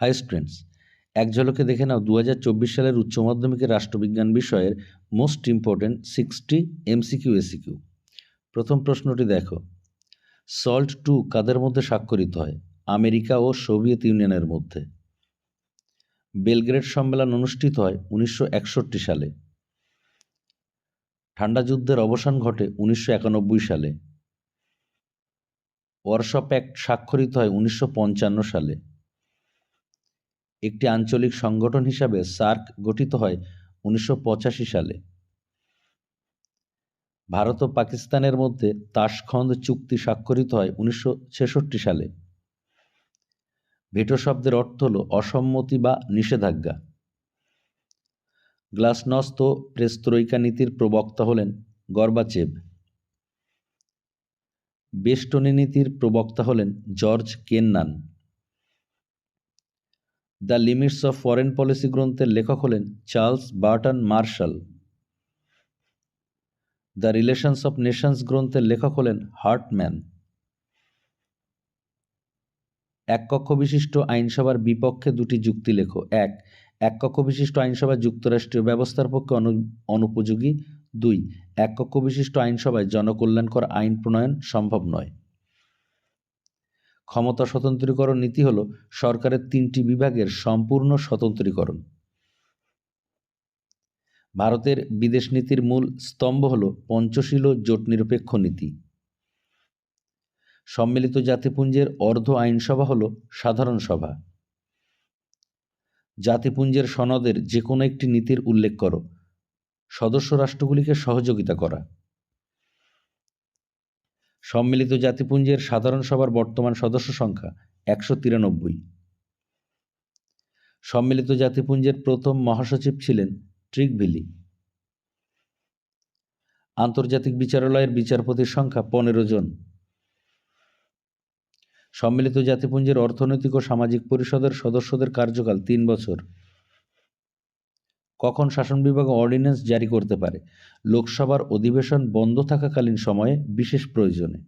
High students, এক ঝলকে দেখে নাও দু হাজার চব্বিশ সালের উচ্চ মাধ্যমিকের রাষ্ট্রবিজ্ঞান বিষয়ের most important sixty MCQ SCQ প্রথম প্রশ্নটি দেখো সল্ট টু কাদের মধ্যে স্বাক্ষরিত হয়? আমেরিকা ও সোভিয়েত ইউনিয়নের মধ্যে। বেলগ্রেড সম্মেলন অনুষ্ঠিত হয় উনিশশো একষট্টি সালে। ঠান্ডা যুদ্ধের অবসান ঘটে উনিশশো একানব্বই সালে। ওয়ারশ প্যাক্ট স্বাক্ষরিত হয় উনিশশো পঞ্চান্ন সালে। একটি আঞ্চলিক সংগঠন হিসাবে সার্ক গঠিত হয় উনিশশো পঁচাশি সালে। ভারত ও পাকিস্তানের মধ্যে তাসখন্দ চুক্তি স্বাক্ষরিত হয় উনিশশো ছেষট্টি সালে। ভেটো শব্দের অর্থ হল অসম্মতি বা নিষেধাজ্ঞা। গ্লাসনস্ত প্রেস্ত্রৈকা নীতির প্রবক্তা হলেন গর্বাচেভ। বেষ্টনী নীতির প্রবক্তা হলেন George Kennan. The limits of foreign policy গ্রন্থের লেখক হলেন Charles Burton Marshall. The relations of nations গ্রন্থের লেখক হলেন হার্টম্যান। এক কক্ষ বিশিষ্ট আইনসভার বিপক্ষে দুটি যুক্তি লেখো। এক এক কক্ষ বিশিষ্ট আইনসভা যুক্তরাষ্ট্রীয় ব্যবস্থার পক্ষে অনু, অনুপযোগী। দুই, এক কক্ষ বিশিষ্ট আইনসভায় জনকল্যাণকর আইন প্রণয়ন সম্ভব নয়। ক্ষমতা স্বতন্ত্রীকরণ নীতি হল সরকারের তিনটি বিভাগের সম্পূর্ণ স্বতন্ত্রীকরণ। ভারতের বিদেশ নীতির মূল স্তম্ভ হল পঞ্চশীল জোট নিরপেক্ষ নীতি। সম্মিলিত জাতিপুঞ্জের অর্ধ আইনসভা হল সাধারণ সভা। জাতিপুঞ্জের সনদের যে কোনো একটি নীতির উল্লেখ করো। সদস্য রাষ্ট্রগুলিকে সহযোগিতা করা। সম্মিলিত জাতিপুঞ্জের সাধারণ সভার বর্তমান সদস্য সংখ্যা একশো তিরানব্বই। সম্মিলিত জাতিপুঞ্জের প্রথম মহাসচিব ছিলেন ট্রিকভিলি আন্তর্জাতিক বিচারালয়ের বিচারপতির সংখ্যা পনেরো জন। সম্মিলিত জাতিপুঞ্জের অর্থনৈতিক ও সামাজিক পরিষদের সদস্যদের কার্যকাল তিন বছর। কখন শাসন বিভাগ অর্ডিন্যান্স জারি করতে পারে? লোকসভার অধিবেশন বন্ধ থাকাকালীন সময়ে বিশেষ প্রয়োজনে।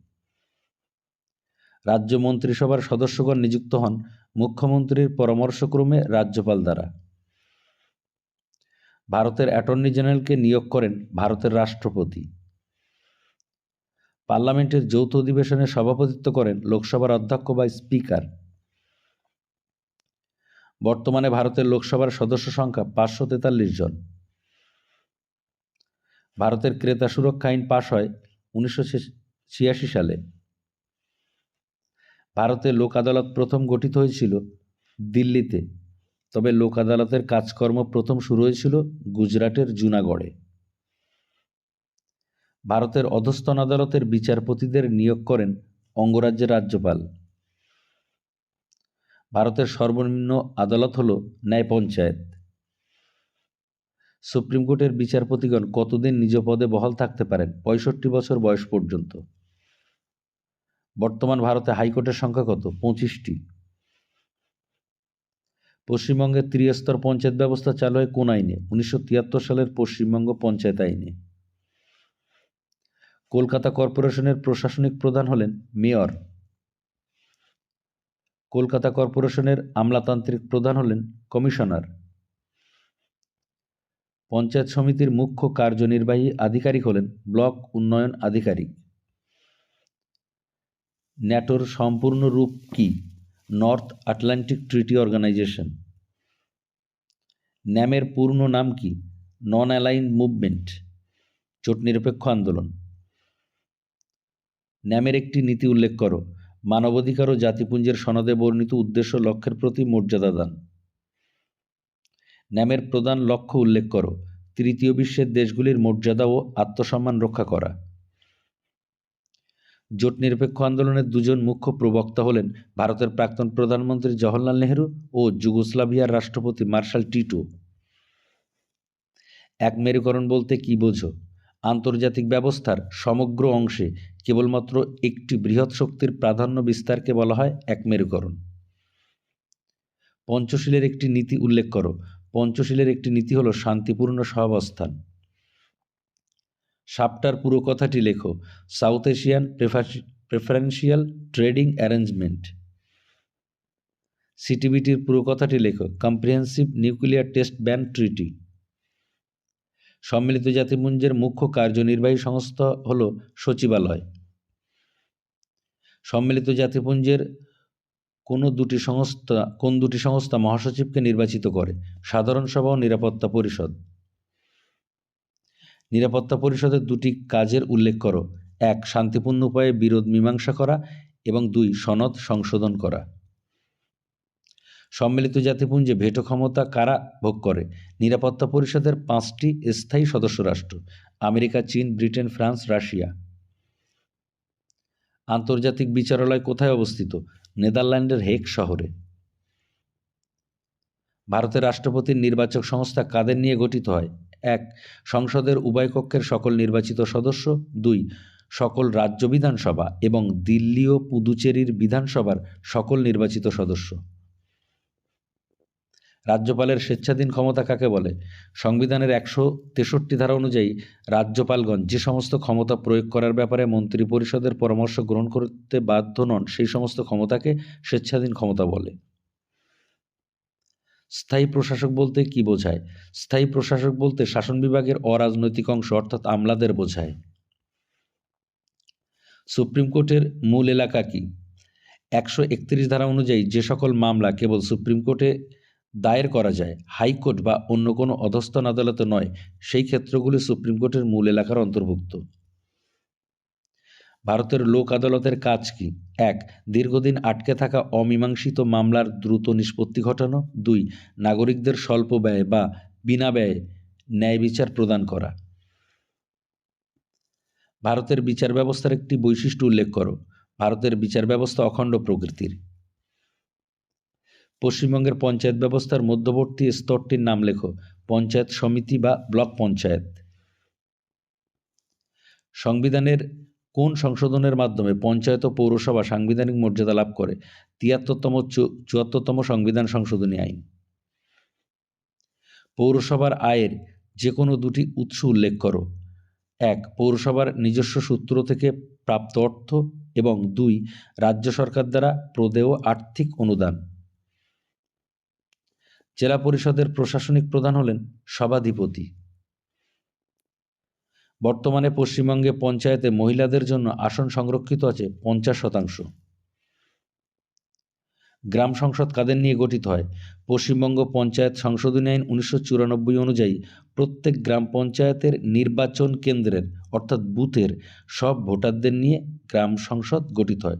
রাজ্য মন্ত্রিসভার সদস্যগণ নিযুক্ত হন মুখ্যমন্ত্রীর পরামর্শক্রমে রাজ্যপাল দ্বারা। ভারতের অ্যাটর্নি জেনারেলকে নিয়োগ করেন ভারতের রাষ্ট্রপতি। পার্লামেন্টের যৌথ অধিবেশনে সভাপতিত্ব করেন লোকসভার অধ্যক্ষ বা স্পিকার। বর্তমানে ভারতের লোকসভার সদস্য সংখ্যা পাঁচশো তেতাল্লিশ জন। ভারতের ক্রেতা সুরক্ষা আইন পাশ হয় উনিশশো ছিয়াশি সালে। ভারতের লোক আদালত প্রথম গঠিত হয়েছিল দিল্লিতে, তবে লোক আদালতের কাজকর্ম প্রথম শুরু হয়েছিল গুজরাটের জুনাগড়ে। ভারতের অধস্তন আদালতের বিচারপতিদের নিয়োগ করেন অঙ্গরাজ্যের রাজ্যপাল। ভারতের সর্বনিম্ন আদালত হল ন্যায় পঞ্চায়েত। সুপ্রিম কোর্টের বিচারপতিগণ কতদিন নিজ পদে বহাল থাকতে পারেন? পঁয়ষট্টি বছর বয়স পর্যন্ত। বর্তমান ভারতে হাইকোর্টের সংখ্যা কত? পঁচিশটি। পশ্চিমবঙ্গের ত্রিস্তর পঞ্চায়েত ব্যবস্থা চালু হয় কোন আইনে? উনিশশো তিয়াত্তর সালের পশ্চিমবঙ্গ পঞ্চায়েত আইনে। কলকাতা কর্পোরেশনের প্রশাসনিক প্রধান হলেন মেয়র। কলকাতা কর্পোরেশনের আমলাতান্ত্রিক প্রধান হলেন কমিশনার। পঞ্চায়েত সমিতির মুখ্য কার্যনির্বাহী আধিকারিক হলেন ব্লক উন্নয়ন আধিকারিক। ন্যাটোর সম্পূর্ণ রূপ কি? North Atlantic Treaty Organisation. ন্যামের পূর্ণ নাম কি? নন অ্যালাইন মুভমেন্ট, জোট নিরপেক্ষ আন্দোলন। ন্যামের একটি নীতি উল্লেখ করো। মানবাধিকার ও জাতিপুঞ্জের সনদে বর্ণিত উদ্দেশ্য লক্ষ্যের প্রতি মর্যাদা দান। ন্যামের প্রধান লক্ষ্য উল্লেখ করো, তৃতীয় বিশ্বের দেশগুলির মর্যাদা ও আত্মসম্মান রক্ষা করা। জোট নিরপেক্ষ আন্দোলনের দুজন মুখ্য প্রবক্তা হলেন ভারতের প্রাক্তন প্রধানমন্ত্রী জওহরলাল নেহরু ও যুগোস্লাভিয়ার রাষ্ট্রপতি মার্শাল টিটো। এক মেরুকরণ বলতে কি বোঝো? আন্তর্জাতিক ব্যবস্থার সমগ্র অংশে কেবলমাত্র একটি বৃহৎ শক্তির প্রাধান্য বিস্তারকে বলা হয় এক মেরুকরণ পঞ্চশীলের একটি নীতি উল্লেখ করো। পঞ্চশীলের একটি নীতি হলো শান্তিপূর্ণ সহাবস্থান। সাপটার পুরো কথাটি লেখো। South Asian preferential trading arrangement. সিটিবিটির পুরো কথাটি লেখো। Comprehensive nuclear test ban treaty. সম্মিলিত জাতিপুঞ্জের মুখ্য কার্যনির্বাহী সংস্থা হল সচিবালয়। সম্মিলিত জাতিপুঞ্জের কোনো দুটি সংস্থা, কোন দুটি সংস্থা মহাসচিবকে নির্বাচিত করে? সাধারণ সভা ও নিরাপত্তা পরিষদ। নিরাপত্তা পরিষদের দুটি কাজের উল্লেখ করো। এক, শান্তিপূর্ণ উপায়ে বিরোধ মীমাংসা করা এবং দুই, সনদ সংশোধন করা। সম্মিলিত জাতিপুঞ্জে ভেটো ক্ষমতা কারা ভোগ করে? নিরাপত্তা পরিষদের পাঁচটি স্থায়ী সদস্য রাষ্ট্র, আমেরিকা, চীন, ব্রিটেন, ফ্রান্স, রাশিয়া। আন্তর্জাতিক বিচারালয় কোথায় অবস্থিত? নেদারল্যান্ডের হেক শহরে। ভারতের রাষ্ট্রপতির নির্বাচক সংস্থা কাদের নিয়ে গঠিত হয়? এক, সংসদের উভয় কক্ষের সকল নির্বাচিত সদস্য। দুই, সকল রাজ্য বিধানসভা এবং দিল্লি ও পুদুচেরির বিধানসভার সকল নির্বাচিত সদস্য। রাজ্যপালের স্বেচ্ছাধীন ক্ষমতা কাকে বলে? সংবিধানের একশো তেষট্টি ধারা অনুযায়ী রাজ্যপালগণ যে সমস্ত ক্ষমতা প্রয়োগ করার ব্যাপারে মন্ত্রী পরিষদের পরামর্শ গ্রহণ করতে বাধ্য নন, সেই সমস্ত ক্ষমতাকে স্বেচ্ছাধীন ক্ষমতা বলে। স্থায়ী প্রশাসক বলতে কি বোঝায়? স্থায়ী প্রশাসক বলতে শাসন বিভাগের অরাজনৈতিক অংশ, অর্থাৎ আমলাদের বোঝায়। সুপ্রিম কোর্টের মূল এলাকা কি? একশো একত্রিশ ধারা অনুযায়ী যে সকল মামলা, কেবল সুপ্রিম কোর্টে দায়ের করা যায়। হাইকোর্ট বা অন্য কোনো অধস্তন আদালতে নয়, সেই ক্ষেত্রগুলি সুপ্রিম কোর্টের মূল এলাকার অন্তর্ভুক্ত। ভারতের লোক আদালতের কাজ কি? এক, দীর্ঘদিন আটকে থাকা অমীমাংসিত মামলার দ্রুত নিষ্পত্তি ঘটানো। দুই, নাগরিকদের স্বল্প ব্যয় বা বিনা ব্যয়ে ন্যায় বিচার প্রদান করা। ভারতের বিচার ব্যবস্থার একটি বৈশিষ্ট্য উল্লেখ করো। ভারতের বিচার ব্যবস্থা অখণ্ড প্রকৃতির। পশ্চিমবঙ্গের পঞ্চায়েত ব্যবস্থার মধ্যবর্তী স্তরটির নাম লেখো, পঞ্চায়েত সমিতি বা ব্লক পঞ্চায়েত। সংবিধানের কোন সংশোধনের মাধ্যমে পঞ্চায়েত ও পৌরসভা সাংবিধানিক মর্যাদা লাভ করে? তিয়াত্তরতম চুয়াত্তরতম সংবিধান সংশোধনী আইন। পৌরসভার আয়ের যে কোনো দুটি উৎস উল্লেখ করো। এক, পৌরসভার নিজস্ব সূত্র থেকে প্রাপ্ত অর্থ এবং দুই, রাজ্য সরকার দ্বারা প্রদেয় আর্থিক অনুদান। জেলা পরিষদের প্রশাসনিক প্রধান হলেন সভাধিপতি। বর্তমানে পশ্চিমবঙ্গে পঞ্চায়েতে মহিলাদের জন্য আসন সংরক্ষিত আছে পঞ্চাশ শতাংশ। গ্রাম সংসদ কাদের নিয়ে গঠিত হয়? পশ্চিমবঙ্গ পঞ্চায়েত সংশোধনী আইন উনিশশো চুরানব্বই অনুযায়ী প্রত্যেক গ্রাম পঞ্চায়েতের নির্বাচন কেন্দ্রের, অর্থাৎ বুথের, সব ভোটারদের নিয়ে গ্রাম সংসদ গঠিত হয়।